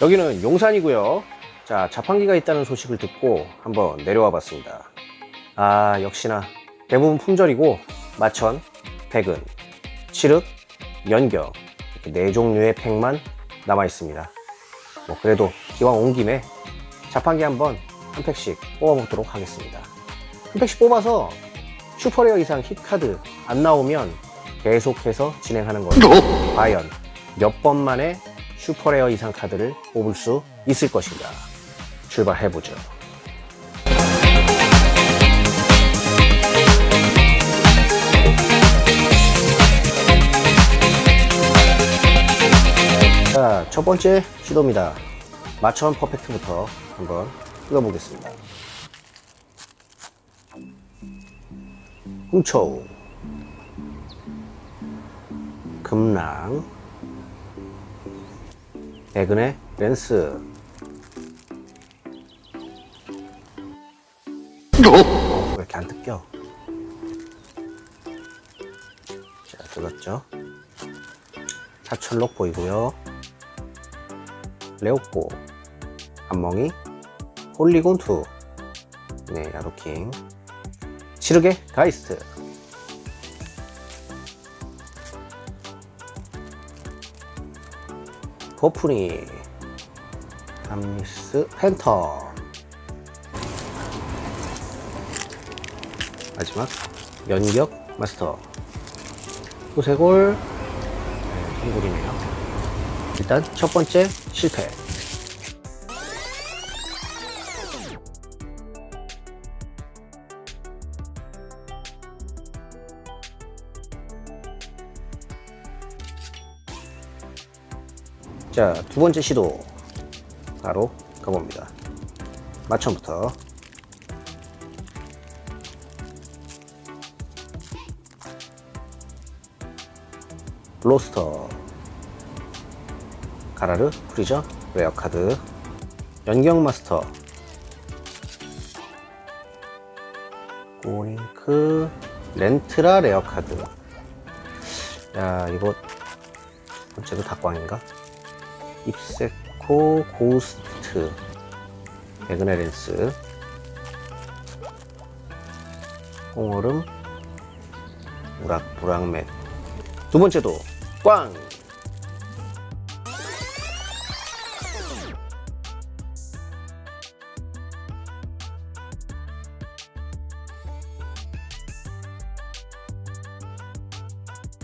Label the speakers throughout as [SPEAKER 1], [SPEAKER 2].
[SPEAKER 1] 여기는 용산이고요. 자, 자판기가 있다는 소식을 듣고 한번 내려와 봤습니다. 아, 역시나 대부분 품절이고 마천, 백은, 칠흑, 연경 이렇게 네 종류의 팩만 남아 있습니다. 뭐 그래도 기왕 온 김에 자판기 한번 한 팩씩 뽑아 보도록 하겠습니다. 한 팩씩 뽑아서 슈퍼레어 이상 힛카드 안 나오면 계속해서 진행하는 거예요. 과연 몇 번 만에 슈퍼레어 이상 카드를 뽑을 수 있을 것인가? 출발해보죠. 자, 첫 번째 시도입니다. 마천 퍼펙트부터 한번 뜯어보겠습니다. 훔쳐 금랑 백은의 렌스 어, 왜 이렇게 안 뜯겨? 자, 뜯었죠? 사철록 보이고요. 레오코, 안멍이, 홀리곤2, 네, 야도킹, 시르게 가이스트, 버프니, 암리스 팬텀, 마지막 연격 마스터, 후세골, 네, 통굴이네요. 일단 첫 번째 실패. 자, 두 번째 시도 바로 가봅니다. 마천부터. 로스터. 가라르 프리저 레어 카드. 연경 마스터. 고링크 렌트라 레어 카드. 야 이거 번째도 닭광인가 입세코 고스트 베그네 렌스 홍얼음 우락 부랑맨 두 번째도 꽝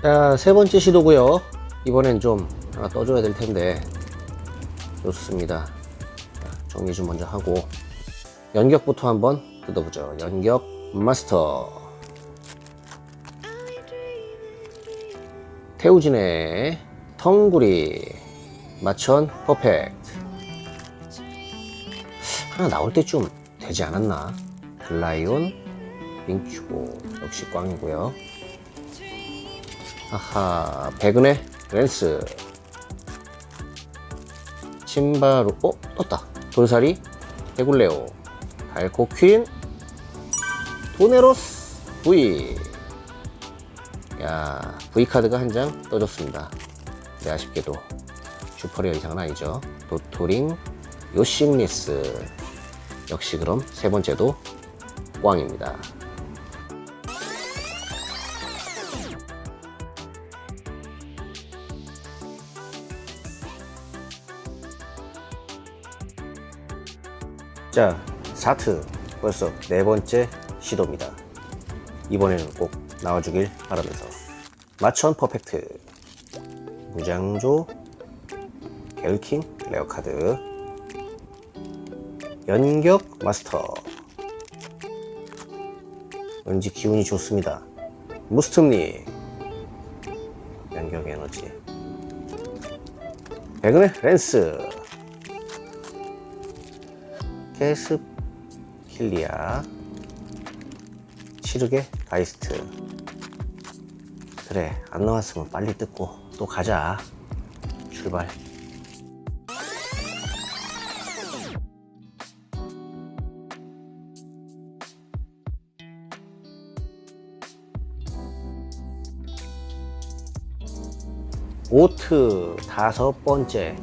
[SPEAKER 1] 자, 세 번째 시도고요. 이번엔 좀 떠줘야 될 텐데. 좋습니다. 자, 정리 좀 먼저 하고 연격부터 한번 뜯어보죠. 연격 마스터. 태우진의 텅구리 마천 퍼펙트 하나 나올 때쯤 되지 않았나? 글라이온 링큐고 역시 꽝이고요. 아하, 백은의 렌스. 신바루, 어? 떴다. 돌사리, 데굴레오, 달코 퀸, 도네로스, V. 야, V카드가 한 장 떠줬습니다. 네, 아쉽게도 슈퍼리어 이상은 아니죠. 도토링, 요싱리스. 역시 그럼 세 번째도 꽝입니다. 자, 사트 벌써 네 번째 시도입니다. 이번에는 꼭 나와주길 바라면서. 마천 퍼펙트. 무장조 겔킹 레어카드. 연격 마스터. 왠지 기운이 좋습니다. 무스tum니. 연격 에너지. 백은의 렌스 게스 킬리아 치르게 가이스트. 그래 안 나왔으면 빨리 뜯고 또 가자. 출발. 오트 다섯 번째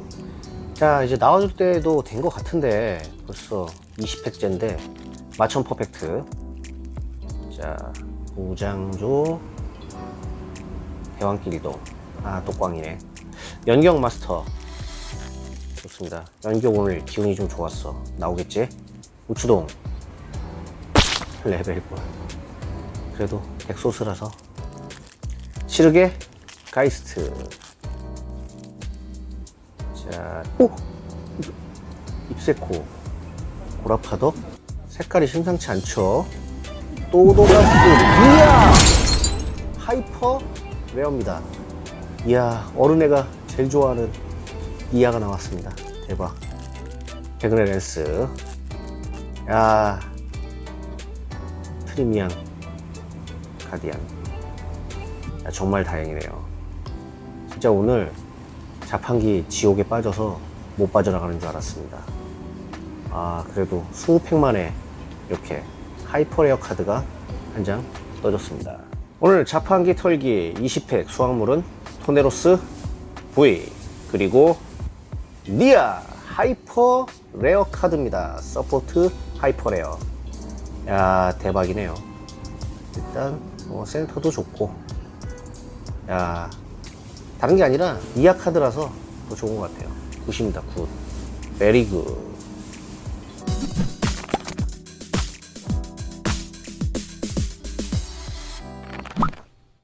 [SPEAKER 1] 자 이제 나와줄 때도 된 것 같은데 벌써 20팩째인데 마천 퍼펙트. 자 우장조 대왕길동. 아 똑광이네. 연경 마스터. 좋습니다. 연경 오늘 기운이 좀 좋았어. 나오겠지? 우추동. 레벨 9 그래도 백소스라서. 시르게 가이스트 자, 오! 입세코. 고라파덕 색깔이 심상치 않죠? 또도가스 이야! 하이퍼 레어입니다. 이야 어른애가 제일 좋아하는 이하가 나왔습니다. 대박. 백은의 랜스. 야 프리미엄 가디안 야, 정말 다행이네요. 진짜 오늘 자판기 지옥에 빠져서 못 빠져나가는 줄 알았습니다. 아 그래도 20팩 만에 이렇게 하이퍼레어 카드가 한 장 떠졌습니다. 오늘 자판기 털기 20팩 수확물은 토네로스 V 그리고 니아 하이퍼 레어 카드입니다. 서포트 하이퍼 레어. 야 대박이네요. 일단 뭐 센터도 좋고. 야 다른 게 아니라 이하 카드라서 더 좋은 것 같아요. 굿입니다. 굿. 베리 굿